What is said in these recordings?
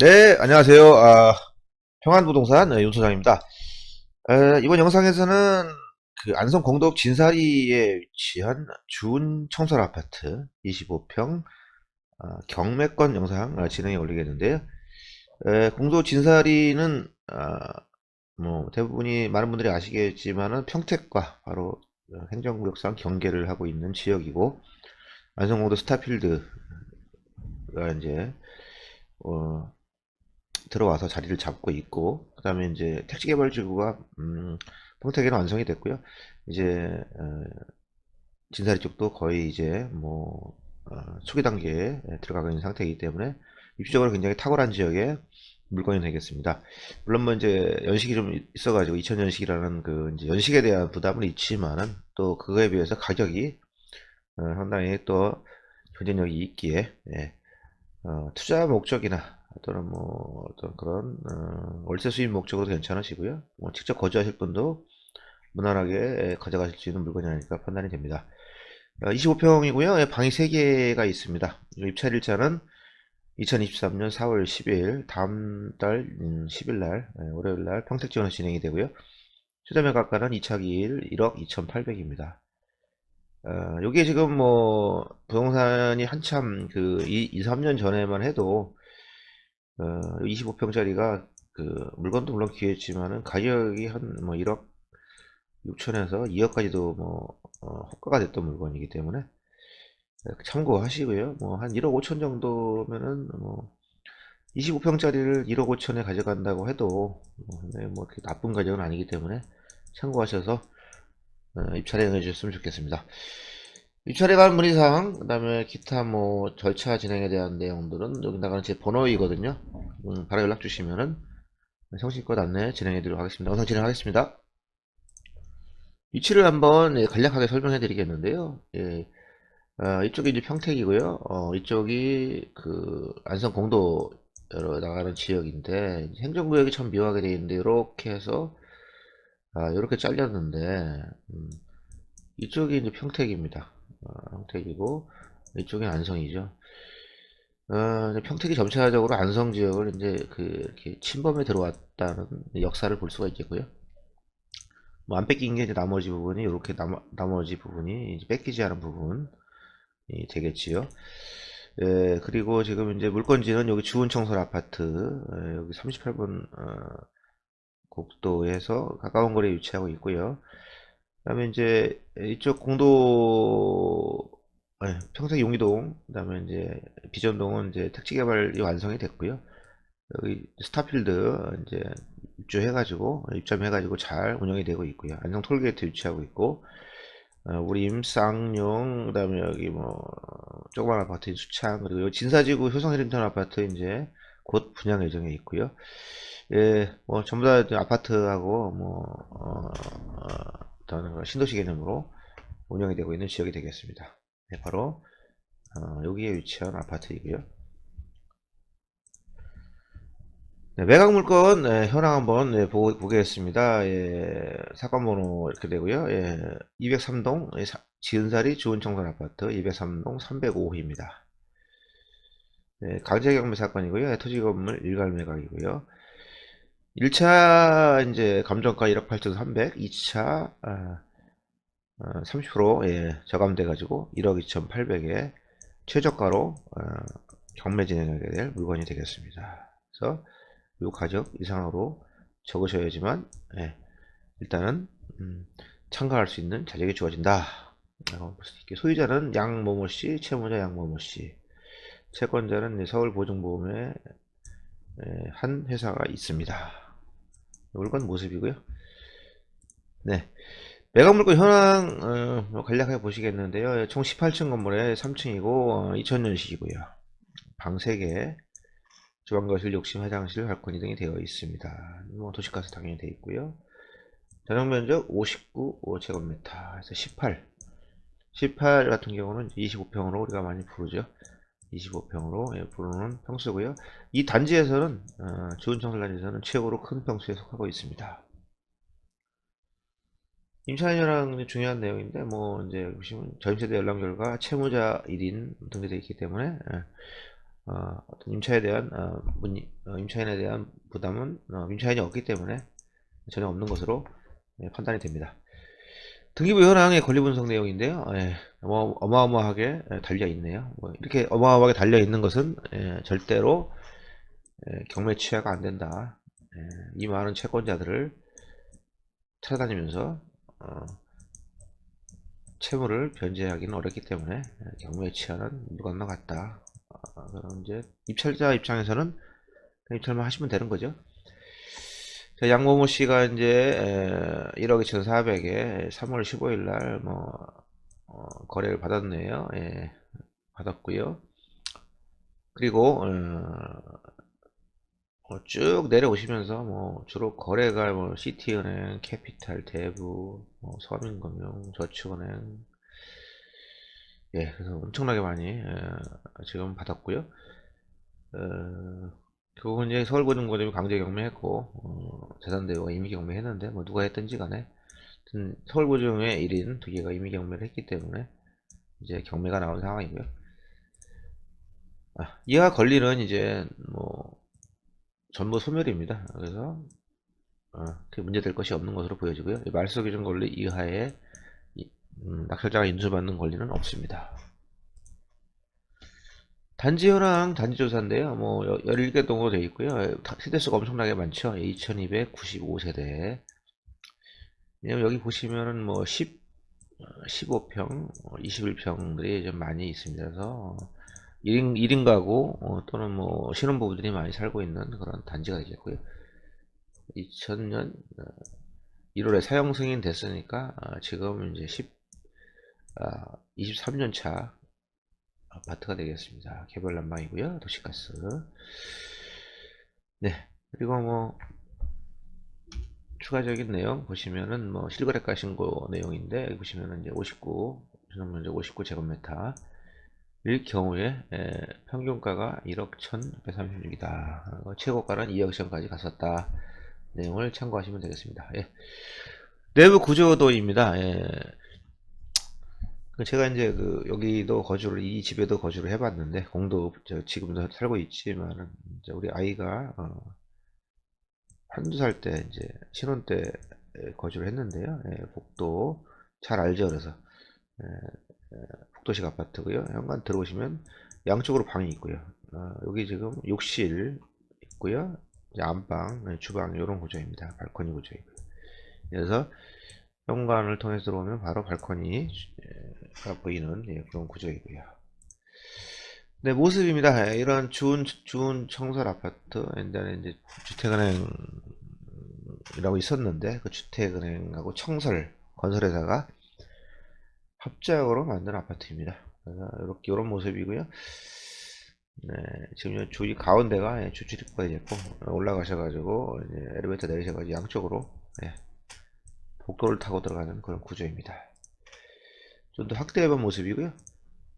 네, 안녕하세요. 아, 평안부동산 네, 윤 소장입니다. 에, 이번 영상에서는 그 안성 공덕 진사리에 위치한 준 청설 아파트 25평 아, 경매권 영상 아, 진행해 올리겠는데요. 에, 공덕 진사리는 아, 뭐 대부분이 많은 분들이 아시겠지만은 평택과 바로 행정구역상 경계를 하고 있는 지역이고 안성 공덕 스타필드가 이제 어, 들어와서 자리를 잡고 있고 그 다음에 이제 택지개발지구가 음, 평택에는 완성이 됐고요. 이제 어, 진사리 쪽도 거의 이제 뭐 어, 초기 단계에 들어가고 있는 상태이기 때문에 입지적으로 굉장히 탁월한 지역에 물건이 되겠습니다. 물론 뭐 이제 연식이 좀 있어가지고 2000년식이라는 그 이제 연식에 대한 부담은 있지만은 또 그거에 비해서 가격이 어, 상당히 또 경쟁력이 있기에 예, 어, 투자 목적이나 또는 뭐 어떤 그런 어, 월세 수입 목적으로 괜찮으시고요. 뭐 직접 거주하실 분도 무난하게 가져가실 수 있는 물건이 아닐까 판단이 됩니다. 25평이고요. 방이 3개가 있습니다. 입찰일자는 2023년 4월 10일 다음 달 10일 날 월요일 날 평택 지원을 진행이 되고요. 최저 매각가는 2차 기일 1억 2,800입니다. 어, 요게 지금 뭐 부동산이 한참 그 2, 2 3년 전에만 해도 어, 25평짜리가 그 물건도 물론 귀했지만은 가격이 한 뭐 1억 6천에서 2억까지도 뭐 어, 호가가 됐던 물건이기 때문에 참고하시고요. 뭐 한 1억 5천 정도면은 뭐 25평짜리를 1억 5천에 가져간다고 해도 뭐, 뭐 그렇게 나쁜 가격은 아니기 때문에 참고하셔서 어, 입찰해 주셨으면 좋겠습니다. 관한 문의사항, 그 다음에 기타 뭐 절차 진행에 대한 내용들은 여기 나가는 제 번호이거든요. 음, 바로 연락 주시면은 성실껏 안내 진행해 드리도록 하겠습니다. 영상 진행하겠습니다. 위치를 한번 예, 간략하게 설명해 드리겠는데요. 예, 어, 이쪽이 이제 평택이고요. 어, 이쪽이 그 안성 공도로 나가는 지역인데 행정구역이 참 묘하게 되어 있는데 이렇게 해서 아, 이렇게 잘렸는데 음, 이쪽이 이제 평택입니다. 어, 평택이고 이쪽이 안성이죠. 어, 평택이 점차적으로 안성 지역을 이제 그 이렇게 침범에 들어왔다는 역사를 볼 수가 있겠고요. 뭐 안 뺏긴 게 이제 나머지 부분이 이렇게 나머, 나머지 부분이 뺏기지 않은 부분이 되겠지요. 예, 그리고 지금 이제 물건지는 여기 주은청설 아파트 예, 여기 38번 어, 국도에서 가까운 거리에 위치하고 있고요. 그다음에 이제 이쪽 공도 네, 평택 용의동 그다음에 이제 비전동은 이제 택지 개발이 완성이 됐고요. 여기 스타필드 이제 입주해가지고 입점해가지고 잘 운영이 되고 있고요. 안성 톨게이트 위치하고 있고 어, 우리 임쌍용 그다음에 여기 뭐 조그만 아파트인 수창 그리고 진사지구 효성힐링턴 아파트 이제 곧 분양 예정에 있고요. 예, 뭐 전부 다 아파트하고 뭐 어, 어, 어떤 신도시 개념으로 운영이 되고 있는 지역이 되겠습니다. 네, 바로 어, 여기에 위치한 아파트이고요. 네, 매각 물건 네, 현황 한번 네, 보, 보겠습니다. 예, 사건 번호 이렇게 되고요. 예, 203동 예, 사, 지은사리 좋은 청산 아파트 203동 305호입니다. 네, 강제 경매 사건이고요. 예, 토지 건물 일괄 매각이고요. 1차 이제 감정가 1억 8,300, 2차 아, 어, 30% 예, 저감돼 가지고 1억 2,800에 최저가로 어, 경매 진행하게 될 물건이 되겠습니다. 그래서 이 가격 이상으로 적으셔야지만 예, 일단은 음, 참가할 수 있는 자격이 주어진다. 소유자는 양모모 씨, 채무자 양모모 씨, 채권자는 서울보증보험의 예, 한 회사가 있습니다. 물건 모습이고요. 네. 매각 물건 현황 어, 뭐 간략하게 보시겠는데요. 총 18층 건물에 3층이고 어, 2000년식이고요. 방 3개, 주방거실, 욕실, 화장실, 발코니 등이 되어 있습니다. 뭐 도시가스 당연히 되어 있고요. 전용 면적 59제곱미터, 그래서 18. 18 같은 경우는 25평으로 우리가 많이 부르죠. 25평으로 예, 부르는 평수고요. 이 단지에서는 어, 좋은 청설 단지에서는 최고로 큰 평수에 속하고 있습니다. 임차인이랑 중요한 내용인데 뭐 이제 보시면 전세대 연락 결과 채무자 1인 등재되어 있기 때문에 예, 어, 어떤 임차에 대한 어, 문, 어, 임차인에 대한 부담은 어, 임차인이 없기 때문에 전혀 없는 것으로 예, 판단이 됩니다. 등기부 현황의 권리 분석 내용인데요. 예, 어마, 어마어마하게 예, 달려 있네요. 뭐 이렇게 어마어마하게 달려 있는 것은 예, 절대로 예, 경매 취하가 안 된다. 예, 이 많은 채권자들을 찾아다니면서 어, 채무를 변제하기는 어렵기 때문에 예, 경매 취하는 무건너 같다. 아, 그럼 이제 입찰자 입장에서는 입찰만 하시면 되는 거죠. 자, 양모모 씨가 이제 에, 1억 2,400에 3월 15일 날 뭐 거래를 받았네요. 예, 받았고요. 그리고 어, 어, 쭉 내려오시면서 뭐 주로 거래가 뭐 시티은행, 캐피탈, 대부, 뭐 서민금융, 저축은행 예, 그래서 엄청나게 많이 에, 지금 받았고요. 어, 결국은 이제 서울고등고점이 강제 경매했고 어, 재산대우가 임의 경매했는데 뭐 누가 했든지 간에 하여튼 서울고점의 1인 두 개가 임의 경매를 했기 때문에 이제 경매가 나온 상황이고요. 아, 이하 권리는 이제 뭐 전부 소멸입니다. 그래서 어, 그 문제될 것이 없는 것으로 보여지고요. 이 말소 기준 권리 이하의 이- 음, 낙찰자가 인수받는 권리는 없습니다. 단지 현황 단지 조사인데요. 뭐 17개 동으로 되어 있고요. 다- 세대수가 엄청나게 많죠. 2295세대. 여기 보시면은 뭐 10, 15평, 21평들이 좀 많이 있습니다. 그래서 1인, 1인 가구 어, 또는 뭐 신혼부부들이 많이 살고 있는 그런 단지가 되겠고요. 2000년 1월에 사용 승인 됐으니까 아, 지금 이제 10, 23년 차 아파트가 되겠습니다. 개별 난방이고요. 도시가스. 네. 그리고 뭐 추가적인 내용 보시면은 뭐 실거래가 신고 내용인데 보시면은 이제 59 저는 이제 59 제곱미터 일 경우에 에, 평균가가 1억 1,136이다. 어, 최고가는 2억 전까지 갔었다. 내용을 참고하시면 되겠습니다. 예. 내부 구조도입니다. 예. 그 제가 이제 그 여기도 거주를 이 집에도 거주를 해봤는데 공도 저 지금도 살고 있지만은 이제 우리 아이가 어, 한두 살 때 이제 신혼 때 에, 거주를 했는데요. 예, 복도 잘 알죠. 그래서 예, 예, 복도식 아파트고요. 현관 들어오시면 양쪽으로 방이 있고요. 어, 여기 지금 욕실 있고요. 안방, 예, 주방 이런 구조입니다. 발코니 구조이고요. 그래서 현관을 통해서 들어오면 바로 발코니가 보이는 예, 그런 구조이고요. 네, 모습입니다. 예, 이런 주운, 주운 청설 아파트, 옛날에 이제 주택은행이라고 있었는데, 그 주택은행하고 청설, 건설회사가 합작으로 만든 아파트입니다. 이렇게, 이런 모습이고요. 네, 지금 요 주위 가운데가 예, 주출입구가 됐고, 올라가셔가지고, 엘리베이터 내리셔가지고 양쪽으로, 예, 복도를 타고 들어가는 그런 구조입니다. 좀 더 확대해 본 모습이고요.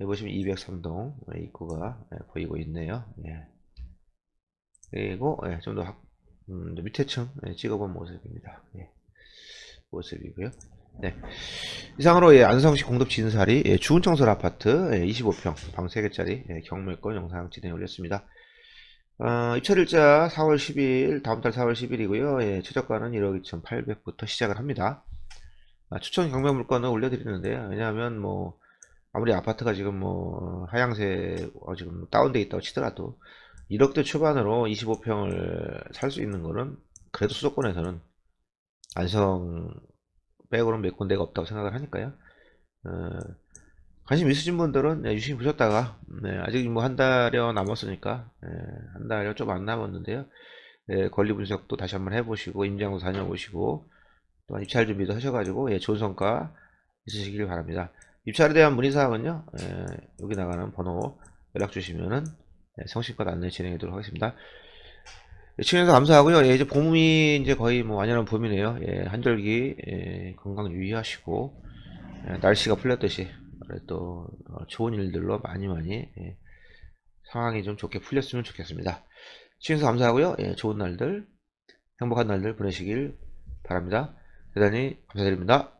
여기 보시면 203동 입구가 예, 보이고 있네요. 예. 그리고 예, 좀더 음, 밑에 층 예, 찍어본 모습입니다. 예. 모습이고요. 네. 이상으로 예, 안성시 공급 진사리 예, 주운청설 아파트 예, 25평 방 3개짜리 예, 경매권 영상 진행 올렸습니다. 어, 입찰일자 4월 10일 다음 달 4월 10일이고요. 예, 최저가는 1억 2,800부터 시작을 합니다. 아, 추천 경매 물건을 올려드리는데요. 왜냐하면 뭐 아무리 아파트가 지금 뭐 하향세 어, 지금 다운돼 있다고 치더라도 1억대 초반으로 25평을 살 수 있는 거는 그래도 수도권에서는 안성 빼고는 몇 군데가 없다고 생각을 하니까요. 어, 관심 있으신 분들은 네, 유심히 보셨다가 네, 아직 뭐 한 달여 남았으니까 네, 한 달여 좀 안 남았는데요. 네, 권리 분석도 다시 한번 해보시고 임장도 다녀보시고 또 입찰 준비도 하셔가지고 예, 좋은 성과 있으시길 바랍니다. 입찰에 대한 문의사항은요 예, 여기 나가는 번호 연락 주시면은 예, 성실껏 안내 진행하도록 하겠습니다. 시청해주셔서 감사하고요. 예, 이제 봄이 이제 거의 뭐 완연한 봄이네요. 예, 한절기 예, 건강 유의하시고 예, 날씨가 풀렸듯이 또 어, 좋은 일들로 많이 많이 예, 상황이 좀 좋게 풀렸으면 좋겠습니다. 시청해주셔서 감사하고요. 예, 좋은 날들 행복한 날들 보내시길 바랍니다. 대단히 감사드립니다.